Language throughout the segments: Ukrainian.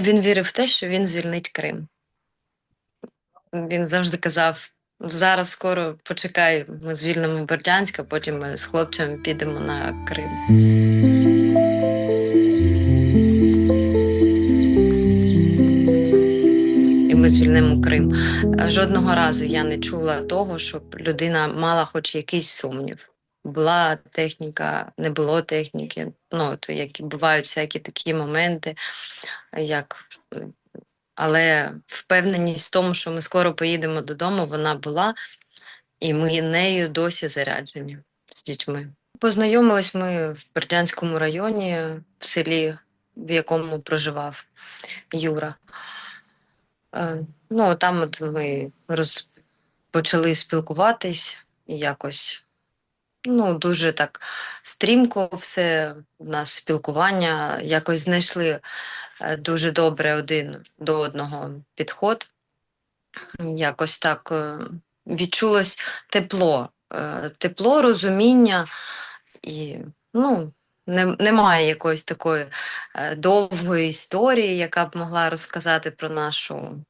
Він вірив в те, що він звільнить Крим. Він завжди казав: зараз скоро почекай, ми звільнимо Бердянськ, а потім ми з хлопцями підемо на Крим. І ми звільнимо Крим. Жодного разу я не чула того, щоб людина мала хоч якийсь сумнів. Була техніка, не було техніки. Ну, то які бувають всякі такі моменти, як але впевненість в тому, що ми скоро поїдемо додому, вона була, і ми нею досі заряджені з дітьми. Познайомились ми в Бердянському районі, в селі, в якому проживав Юра. Е, Ну, там от ми роз... почали спілкуватись і якось. Ну, дуже так стрімко все у нас спілкування, якось знайшли е, дуже добре один до одного підход. Якось так е, відчулось тепло, е, тепло, розуміння, і ну, не, немає якоїсь такої довгої історії, яка б могла розказати про нашу.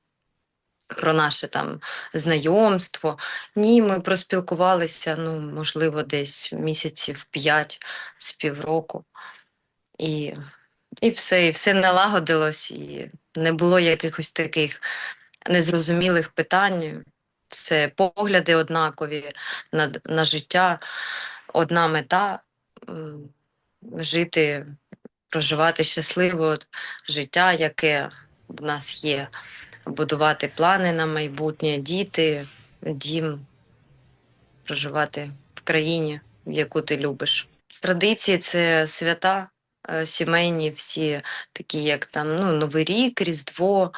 Про наше там знайомство. Ні, ми проспілкувалися, ну, можливо, десь місяців п'ять з півроку. І, і все, і все налагодилось, і не було якихось таких незрозумілих питань. Це погляди однакові на, на життя, одна мета жити, проживати щасливо життя, яке в нас є, будувати плани на майбутнє, діти, дім, проживати в країні, яку ти любиш. Традиції це свята е, сімейні, всі такі, як там ну, Новий рік, Різдво,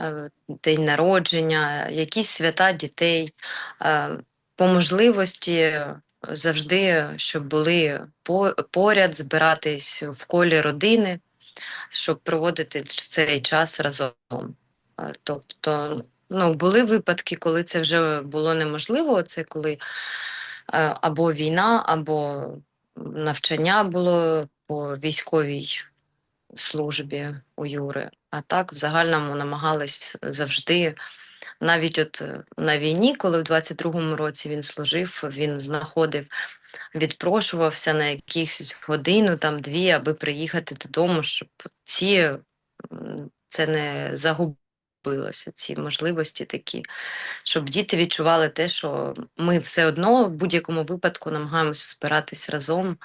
е, день народження, якісь свята дітей. Е, По можливості завжди, щоб були по- поряд, збиратись в колі родини, щоб проводити цей час разом. Е, Тобто, ну, були випадки, коли це вже було неможливо. Це коли е, або війна, або навчання було по військовій службі у Юри. А так, в загальному намагались завжди. Навіть от е, на війні, коли в 22-му році він служив, він знаходив, відпрошувався на якісь годину, там дві, аби приїхати додому, щоб ці це не загубилося, ці можливості такі, щоб діти відчували те, що ми все одно в будь-якому випадку намагаємося збиратись разом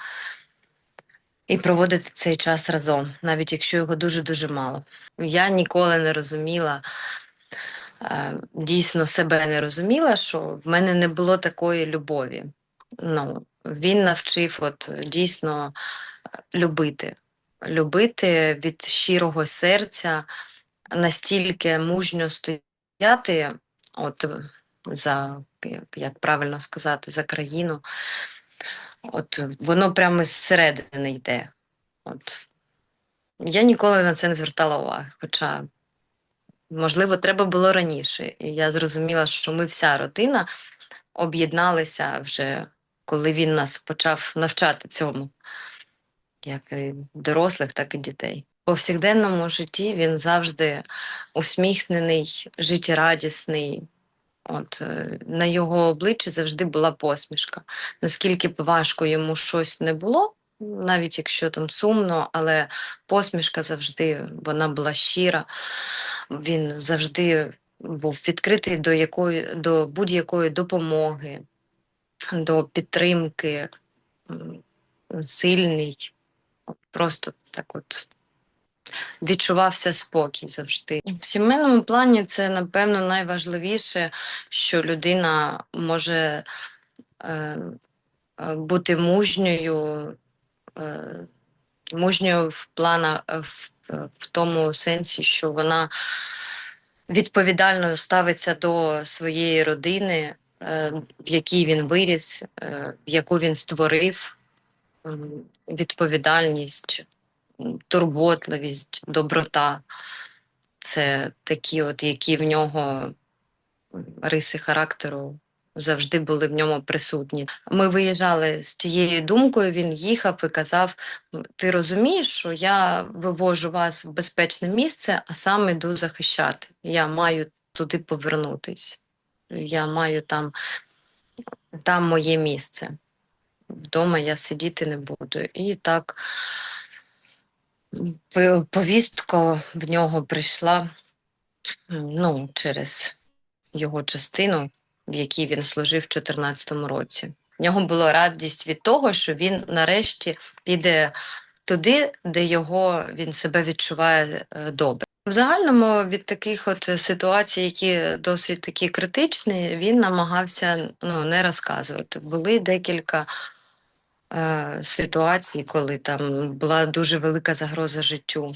і проводити цей час разом, навіть якщо його дуже-дуже мало. Я ніколи не розуміла, е, дійсно себе не розуміла, що в мене не було такої любові. Ну, він навчив от дійсно е, любити, любити від щирого серця, настільки мужньо стояти, от за як, правильно сказати, за країну. От воно прямо зсередини йде. От. Я ніколи на це не звертала уваги, хоча, можливо, треба було раніше. І я зрозуміла, що ми вся родина об'єдналися вже, коли він нас почав навчати цьому, як і дорослих, так і дітей. Повсякденному житті він завжди усміхнений, життєрадісний. От е, на його обличчі завжди була посмішка. Наскільки б важко йому щось не було, навіть якщо там сумно, але посмішка завжди вона була щира. Він завжди був відкритий до якої до будь-якої допомоги, до підтримки, сильний. Просто так от відчувався спокій завжди. В сімейному плані це, напевно, найважливіше, що людина може е, е, бути мужньою, е, мужньою в плана в, в тому сенсі, що вона відповідально ставиться до своєї родини, е, в якій він виріс, е, яку він створив, відповідальність, турботливість, доброта. Це такі, от, які в нього риси характеру завжди були в ньому присутні. Ми виїжджали з тією думкою. Він їхав і казав: Ти розумієш, що я вивожу вас в безпечне місце, а сам іду захищати. Я маю туди повернутись. Я маю там, там моє місце. Вдома я сидіти не буду. І так повістка в нього прийшла ну, через його частину, в якій він служив в 2014 році. В нього була радість від того, що він нарешті піде туди, де його він себе відчуває е, добре. В загальному від таких от ситуацій, які досить такі критичні, він намагався ну, не розказувати. Були декілька е, ситуацій, коли там була дуже велика загроза життю.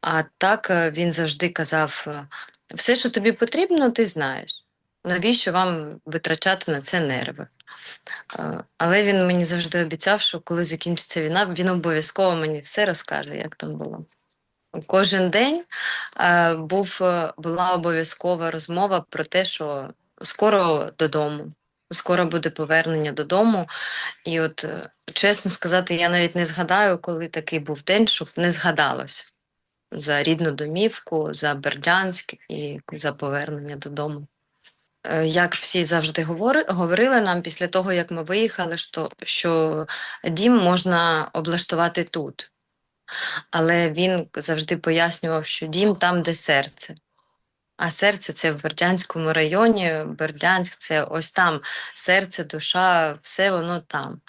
А так е, він завжди казав: е, все, що тобі потрібно, ти знаєш. Навіщо вам витрачати на це нерви? Але він мені завжди обіцяв, що коли закінчиться війна, він обов'язково мені все розкаже, як там було. Кожен день був, була обов'язкова розмова про те, що скоро додому, скоро буде повернення додому. І от, е, чесно сказати, я навіть не згадаю, коли такий був день, щоб не згадалось за рідну домівку, за Бердянськ і за повернення додому. Е, Як всі завжди говорили нам після того, як ми виїхали, що, що дім можна облаштувати тут. Але він завжди пояснював, що дім там, де серце. А серце це в Бердянському районі. Бердянськ це ось там серце, душа, все воно там.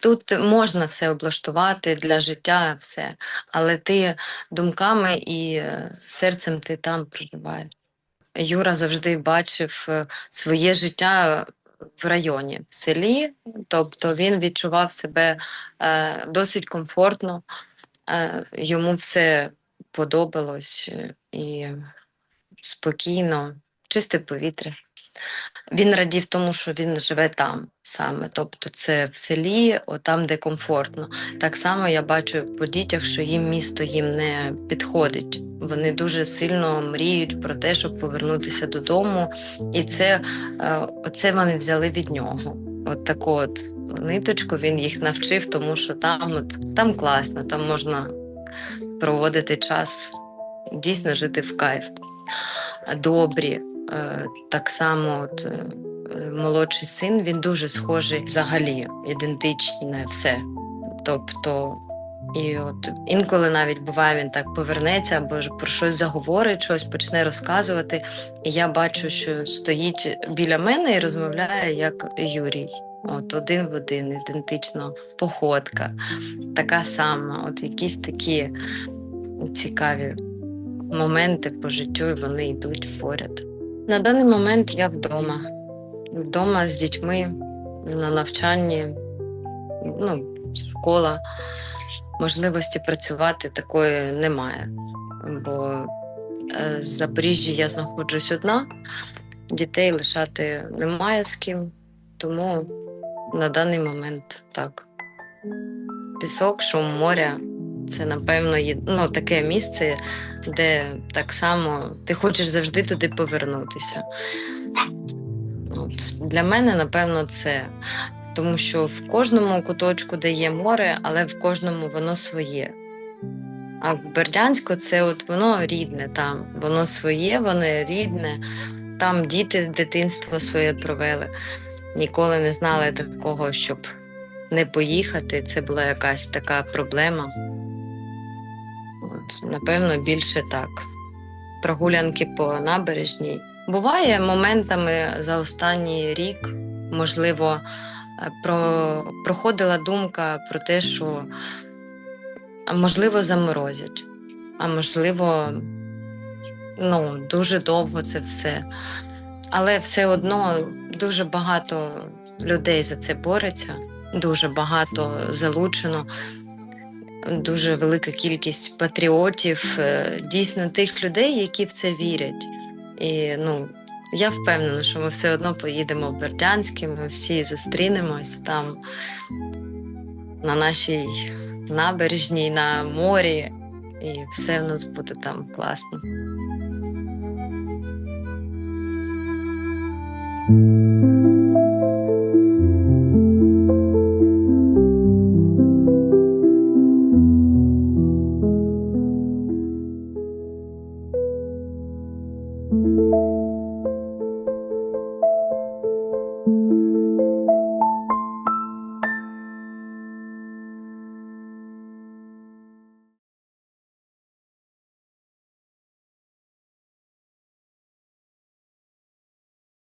Тут можна все облаштувати для життя, все, але ти думками і е, серцем ти там проживаєш. Юра завжди бачив е, своє життя в районі, в селі, тобто він відчував себе е, досить комфортно, йому все подобалось і спокійно, чисте повітря. Він радів тому, що він живе там саме, тобто це в селі, там, де комфортно. Так само я бачу по дітях, що їм місто їм не підходить. Вони дуже сильно мріють про те, щоб повернутися додому, і це е, оце вони взяли від нього. От таку от ниточку він їх навчив, тому що там, от, там класно, там можна проводити час, дійсно жити в кайф. Добрі, Е, так само от, е, молодший син, він дуже схожий взагалі, ідентичне все. Тобто, і от інколи навіть буває, він так повернеться або ж про щось заговорить, щось почне розказувати. І я бачу, що стоїть біля мене і розмовляє як Юрій. От один в один, ідентично походка, така сама, от якісь такі цікаві моменти по життю, і вони йдуть поряд. На даний момент я вдома. Вдома з дітьми на навчанні, ну, школа. Можливості працювати такої немає. Бо е, з Запоріжжя я знаходжусь одна, дітей лишати немає з ким, тому на даний момент так. Пісок, шум моря це, напевно, ну, таке місце, де так само ти хочеш завжди туди повернутися. От. Для мене, напевно, це. Тому що в кожному куточку де є море, але в кожному воно своє. А в Бердянську це от воно рідне там, воно своє, воно рідне. Там діти дитинство своє провели. Ніколи не знали такого, щоб не поїхати. Це була якась така проблема. Напевно, більше так. Прогулянки по набережній. Буває моментами за останній рік, можливо, е, про, проходила думка про те, що можливо заморозять, а можливо, ну, дуже довго це все. Але все одно дуже багато людей за це бореться, дуже багато залучено дуже велика кількість патріотів, е, дійсно тих людей, які в це вірять. І ну, я впевнена, що ми все одно поїдемо в Бердянськ, ми всі зустрінемось там на нашій набережній, на морі, і все в нас буде там класно.